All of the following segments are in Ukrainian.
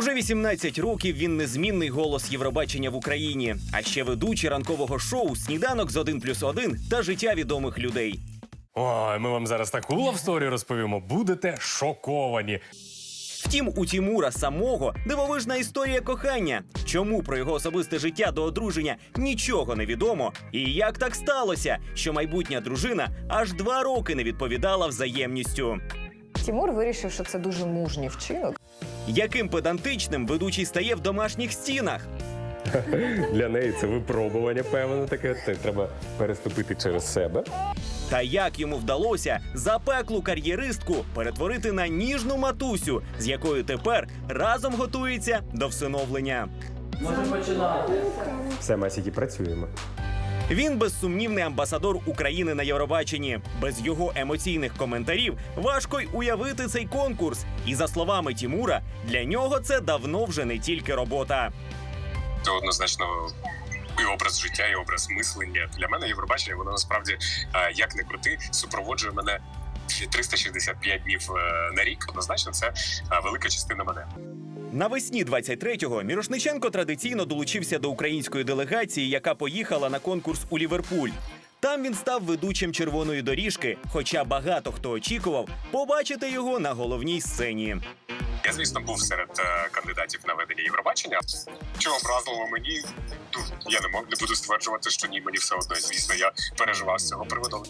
Уже 18 років він незмінний голос Євробачення в Україні, а ще ведучий ранкового шоу Сніданок з 1 плюс 1 та життя відомих людей. Ой, ми вам зараз таку лавсторію розповімо. Будете шоковані. Втім, у Тімура самого дивовижна історія кохання. Чому про його особисте життя до одруження нічого не відомо? І як так сталося, що майбутня дружина аж два роки не відповідала взаємністю? Тімур вирішив, що це дуже мужній вчинок. Яким педантичним ведучий стає в домашніх стінах? Для неї це випробування, певно, таке. Це треба переступити через себе. Та як йому вдалося запеклу кар'єристку перетворити на ніжну матусю, з якою тепер разом готується до всиновлення. Можемо починати. Все, Масіки, працюємо. Він безсумнівний амбасадор України на Євробаченні. Без його емоційних коментарів важко й уявити цей конкурс. І за словами Тімура, для нього це давно вже не тільки робота. це однозначно і образ життя, і образ мислення. Для мене Євробачення, воно насправді е, як не крути, супроводжує мене 365 днів е, на рік. Однозначно, це е, велика частина мене. Навесні 23-го Мірошниченко традиційно долучився до української делегації, яка поїхала на конкурс у Ліверпуль. Там він став ведучим червоної доріжки, хоча багато хто очікував побачити його на головній сцені. Я, звісно, був серед е, кандидатів на ведення Євробачення. Що образливо мені, ну я не мог не буду стверджувати, що ні, мені все одно. Звісно, я переживав з цього приводу.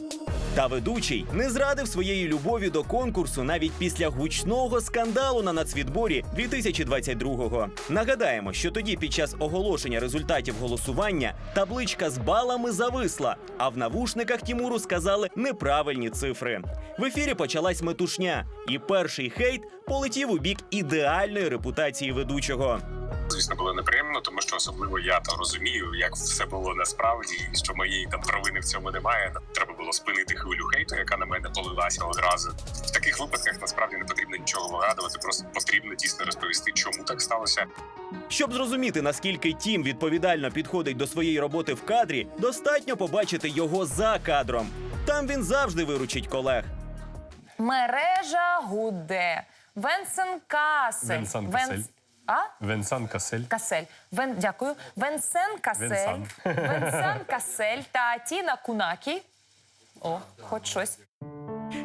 Та ведучий не зрадив своєї любові до конкурсу навіть після гучного скандалу на нацвідборі 2022-го. Нагадаємо, що тоді під час оголошення результатів голосування табличка з балами зависла, а в навушниках Тімуру сказали неправильні цифри. В ефірі почалась метушня, і перший хейт полетів у бік ідеальної репутації ведучого. Звісно, було неприємно, тому що особливо я там розумію, як все було насправді, і що моєї там провини в цьому немає. Треба було спинити хвилю хейту, яка на мене полилася одразу. В таких випадках насправді не потрібно нічого вигадувати, просто потрібно дійсно розповісти, чому так сталося. Щоб зрозуміти, наскільки Тім відповідально підходить до своєї роботи в кадрі, достатньо побачити його за кадром. Там він завжди виручить колег. Мережа гуде. Венсен Касель. Венсан Венс- Касель. А? Венсан Касель. Касель. Вен... Дякую. Венсен Касель. Венсан. Венсан Касель та Тіна Кунакі. О, хоч щось.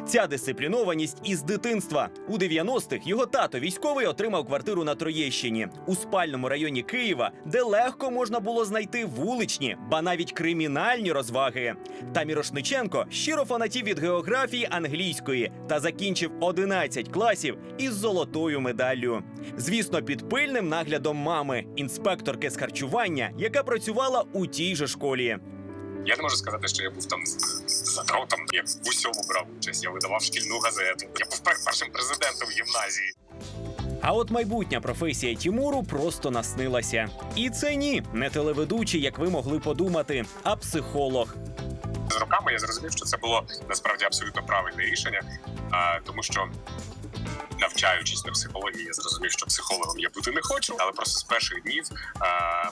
Ця дисциплінованість із дитинства. У 90-х його тато військовий отримав квартиру на Троєщині у спальному районі Києва, де легко можна було знайти вуличні, ба навіть кримінальні розваги. Та Мірошниченко щиро фанатів від географії англійської та закінчив 11 класів із золотою медаллю. Звісно, під пильним наглядом мами, інспекторки з харчування, яка працювала у тій же школі. Я не можу сказати, що я був там задротом. Я в усьому брав участь. Я видавав шкільну газету. Я був першим президентом гімназії. А от майбутня професія Тімуру просто наснилася. І це ні, не телеведучий, як ви могли подумати, а психолог. З роками я зрозумів, що це було насправді абсолютно правильне рішення, тому що. Навчаючись на психології, я зрозумів, що психологом я бути не хочу, але просто з перших днів а,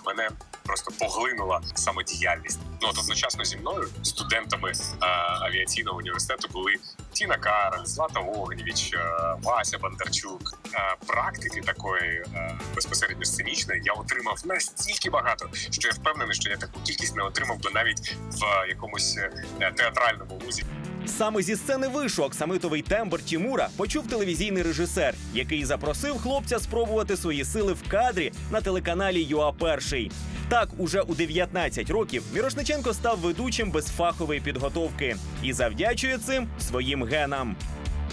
мене просто поглинула самодіяльність. Ну от одночасно зі мною, студентами а, авіаційного університету, були Тіна Кароль, Злата Огнєвіч, а, Вася Бондарчук. А, практики такої а, безпосередньо сценічної я отримав настільки багато, що я впевнений, що я таку кількість не отримав би навіть в якомусь е, театральному вузі. Саме зі сцени вишу оксамитовий тембр Тімура почув телевізійний режисер, який запросив хлопця спробувати свої сили в кадрі на телеканалі ЮА Перший. Так, уже у 19 років Мірошниченко став ведучим без фахової підготовки і завдячує цим своїм генам.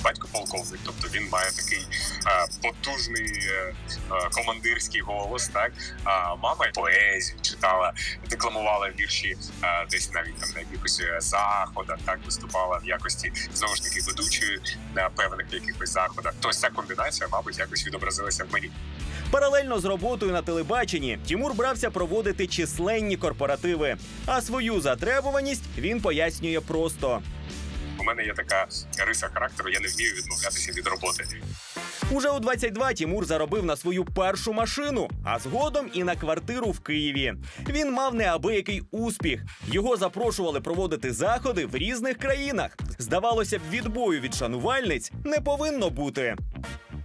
Батько полковник, тобто він має такий е, потужний е, е, командирський голос. Так а мама поезію читала, декламувала вірші е, десь навіть там на якихось заходах, так виступала в якості знову ж таки ведучої на певних якихось заходах. То ця комбінація, мабуть, якось відобразилася в мені. Паралельно з роботою на телебаченні Тімур брався проводити численні корпоративи. А свою затребуваність він пояснює просто. У мене є така риса характеру, я не вмію відмовлятися від роботи. Уже у 22 Тімур заробив на свою першу машину, а згодом і на квартиру в Києві. Він мав неабиякий успіх. Його запрошували проводити заходи в різних країнах. Здавалося б, відбою від шанувальниць не повинно бути.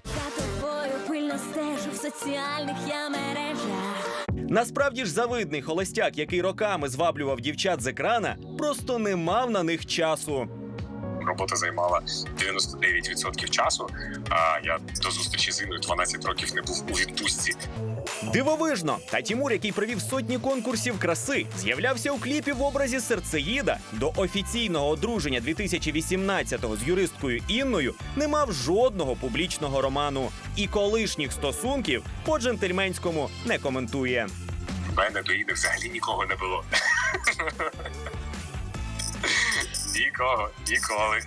За тобою пильно простежу в соціальних я мережах. Насправді ж завидний холостяк, який роками зваблював дівчат з екрана, просто не мав на них часу. Робота займала 99% часу. А я до зустрічі з Інною 12 років не був у відпустці. Дивовижно, та Тімур, який провів сотні конкурсів краси, з'являвся у кліпі в образі серцеїда. До офіційного одруження 2018-го з юристкою Інною не мав жодного публічного роману. І колишніх стосунків по джентльменському не коментує. У мене до Іни взагалі нікого не було. Нікого, ніколи.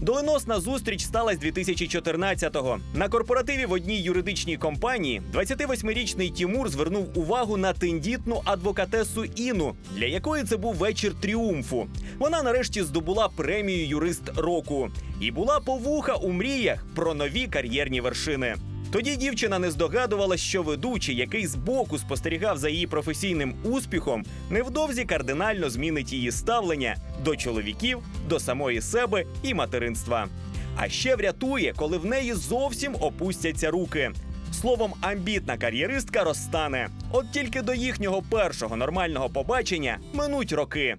Доленосна зустріч сталася 2014-го. На корпоративі в одній юридичній компанії 28-річний Тімур звернув увагу на тендітну адвокатесу Іну, для якої це був вечір тріумфу. Вона нарешті здобула премію юрист року і була повуха у мріях про нові кар'єрні вершини. Тоді дівчина не здогадувалась, що ведучий, який збоку спостерігав за її професійним успіхом, невдовзі кардинально змінить її ставлення до чоловіків, до самої себе і материнства. А ще врятує, коли в неї зовсім опустяться руки. Словом, амбітна кар'єристка розстане. От тільки до їхнього першого нормального побачення минуть роки.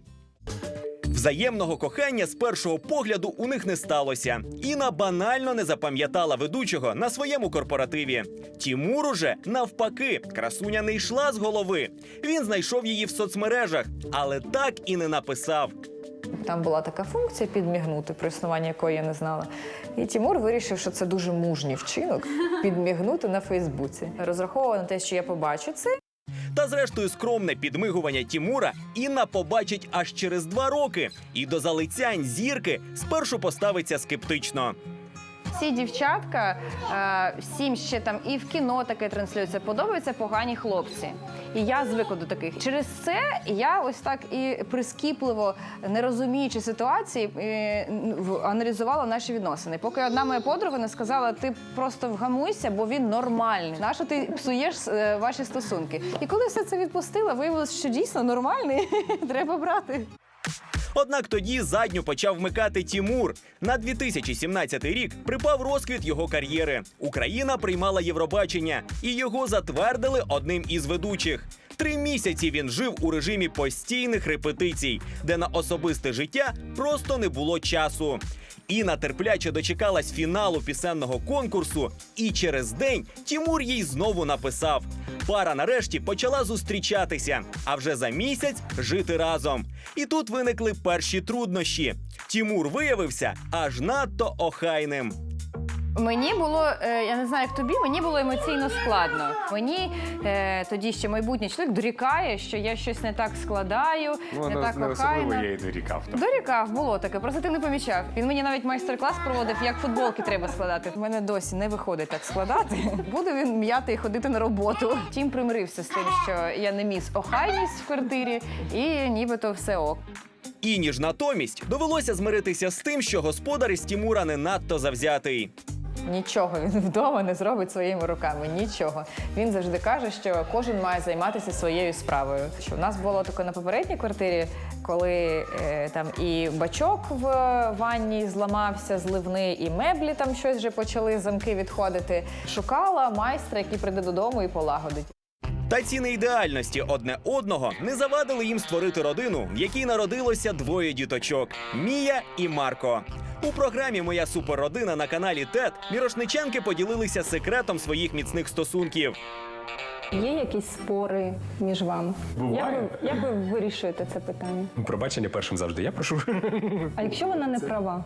Взаємного кохання з першого погляду у них не сталося. Іна банально не запам'ятала ведучого на своєму корпоративі. Тімур уже навпаки, красуня не йшла з голови. Він знайшов її в соцмережах, але так і не написав. Там була така функція підмігнути, про існування якої я не знала. І Тімур вирішив, що це дуже мужній вчинок підмігнути на Фейсбуці. Розраховував на те, що я побачу це. Та зрештою скромне підмигування Тімура Інна побачить аж через два роки, і до залицянь зірки спершу поставиться скептично. Ці дівчатка е, всім ще там і в кіно таке транслюється. Подобаються погані хлопці. І я звикла до таких. Через це я ось так і прискіпливо, не розуміючи ситуації, е, аналізувала наші відносини. Поки одна моя подруга не сказала, ти просто вгамуйся, бо він нормальний. Нащо ти псуєш е, ваші стосунки? І коли все це відпустила, виявилось, що дійсно нормальний, треба брати. Однак тоді задню почав вмикати Тімур. На 2017 рік припав розквіт його кар'єри. Україна приймала Євробачення, і його затвердили одним із ведучих. Три місяці він жив у режимі постійних репетицій, де на особисте життя просто не було часу. Інна терпляче дочекалась фіналу пісенного конкурсу, і через день Тімур їй знову написав. Пара нарешті почала зустрічатися, а вже за місяць жити разом. І тут виникли перші труднощі. Тімур виявився аж надто охайним. Мені було, е, я не знаю, як тобі, мені було емоційно складно. Мені е, тоді ще майбутній чоловік дорікає, що я щось не так складаю, не так охайно. й дорікав. Дорікав, було таке, просто ти не помічав. Він мені навіть майстер-клас проводив, як футболки треба складати. У мене досі не виходить так складати. Буде він м'яти і ходити на роботу. Тім примирився з тим, що я не міс охайність в квартирі, і нібито все ок. Іні ж натомість довелося змиритися з тим, що господар із Тімура не надто завзятий. Нічого він вдома не зробить своїми руками. Нічого. Він завжди каже, що кожен має займатися своєю справою. Що в нас було таке на попередній квартирі, коли е, там і бачок в ванні зламався, зливний, і меблі там щось вже почали замки відходити. Шукала майстра, який прийде додому і полагодить. Та ці неідеальності одне одного не завадили їм створити родину, в якій народилося двоє діточок Мія і Марко. У програмі Моя суперродина на каналі ТЕТ Мірошниченки поділилися секретом своїх міцних стосунків. Є якісь спори між вами? Буває. Як ви, як ви вирішуєте це питання? Пробачення першим завжди я прошу. А якщо вона не права?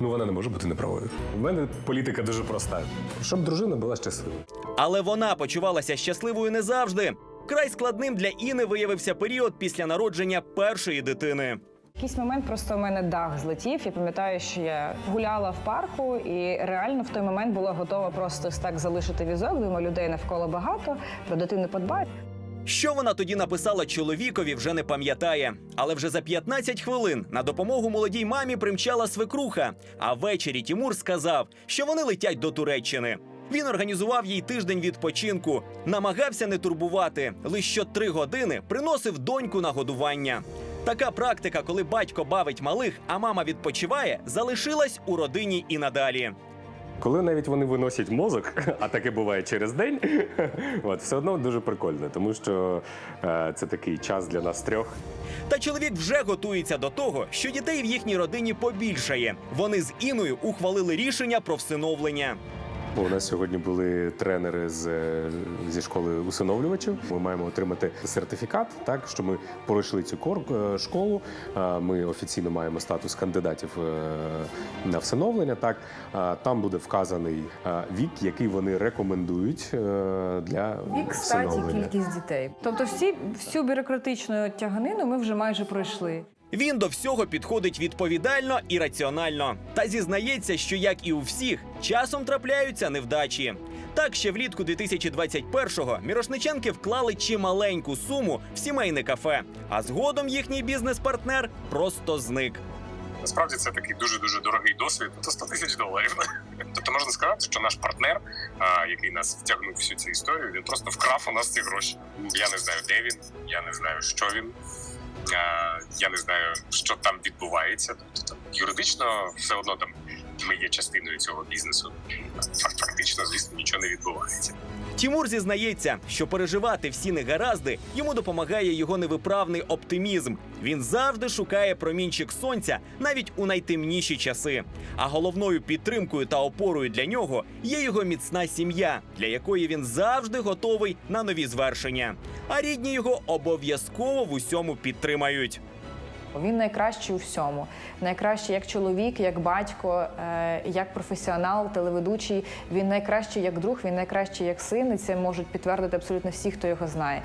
Ну вона не може бути неправою. У мене політика дуже проста. Щоб дружина була щаслива. Але вона почувалася щасливою не завжди. Край складним для Іни виявився період після народження першої дитини. Якийсь момент просто у мене дах злетів. Я пам'ятаю, що я гуляла в парку, і реально в той момент була готова просто так залишити візок. Думаю, людей навколо багато, про дитину подбають. Що вона тоді написала чоловікові, вже не пам'ятає. Але вже за 15 хвилин на допомогу молодій мамі примчала свекруха. А ввечері Тімур сказав, що вони летять до Туреччини. Він організував їй тиждень відпочинку, намагався не турбувати. Лише що три години приносив доньку на годування. Така практика, коли батько бавить малих, а мама відпочиває, залишилась у родині і надалі. Коли навіть вони виносять мозок, а таке буває через день, от, все одно дуже прикольно, тому що е, це такий час для нас трьох. Та чоловік вже готується до того, що дітей в їхній родині побільшає. Вони з Іною ухвалили рішення про всиновлення. У нас сьогодні були тренери з, е, зі школи усиновлювачів. Ми маємо отримати сертифікат, так що ми пройшли цю е, школу. Ми офіційно маємо статус кандидатів е, на всиновлення. Так там буде вказаний вік, який вони рекомендують для Вік, статі, кількість дітей. Тобто, всі всю бюрократичну тяганину ми вже майже пройшли. Він до всього підходить відповідально і раціонально. Та зізнається, що як і у всіх, часом трапляються невдачі. Так ще влітку 2021-го Мірошниченки вклали чималеньку суму в сімейне кафе, а згодом їхній бізнес-партнер просто зник. Насправді це такий дуже дуже дорогий досвід. То 100 тисяч доларів. Тобто можна сказати, що наш партнер, який нас втягнув всю цю історію, він просто вкрав у нас ці гроші. Я не знаю, де він, я не знаю, що він. А, Я не знаю, що там відбувається. Тобто там юридично все одно там ми є частиною цього бізнесу. Фактично, звісно, нічого не відбувається. Тімур зізнається, що переживати всі негаразди йому допомагає його невиправний оптимізм. Він завжди шукає промінчик сонця навіть у найтемніші часи. А головною підтримкою та опорою для нього є його міцна сім'я, для якої він завжди готовий на нові звершення. А рідні його обов'язково в усьому підтримають. Він найкращий у всьому. Найкращий як чоловік, як батько, е, як професіонал, телеведучий. Він найкращий як друг, він найкращий як син. І це можуть підтвердити абсолютно всі, хто його знає.